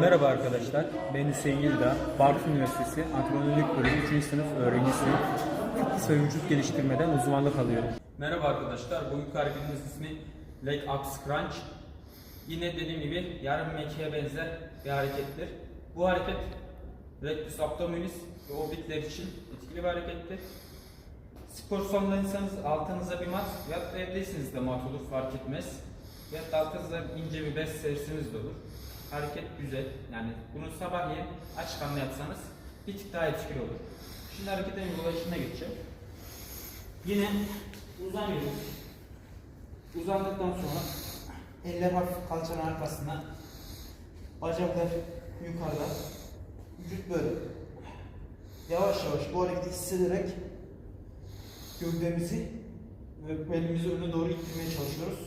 Merhaba arkadaşlar, ben Hüseyin Yıldağ, Bartın Üniversitesi Antrenörlük Bölümü 3. sınıf öğrencisiyim. Fitness ve vücut geliştirmeden uzmanlık alıyorum. Merhaba arkadaşlar, bugünkü hareketimizin ismi Leg Ups Crunch. Yine dediğim gibi yarım mekiğe benzer bir harekettir. Bu hareket rectus abdominis ve obliqueler için etkili bir harekettir. Spor salonundaysanız altınıza bir mat ya da evdeyseniz de mat olur fark etmez. Ya da altınıza ince bir bez serseniz de olur. Hareket güzel. Yani bunu sabahleyin aç karnına yapsanız bir tık daha etkili olur. Şimdi hareketin uygulayışına geçeceğim. Yine uzanıyoruz. Uzandıktan sonra eller hafif kalçanın arkasına, bacaklar yukarıda, vücut böyle. Yavaş yavaş bu hareketi hissederek gövdemizi ve belimizi öne doğru ittirmeye çalışıyoruz.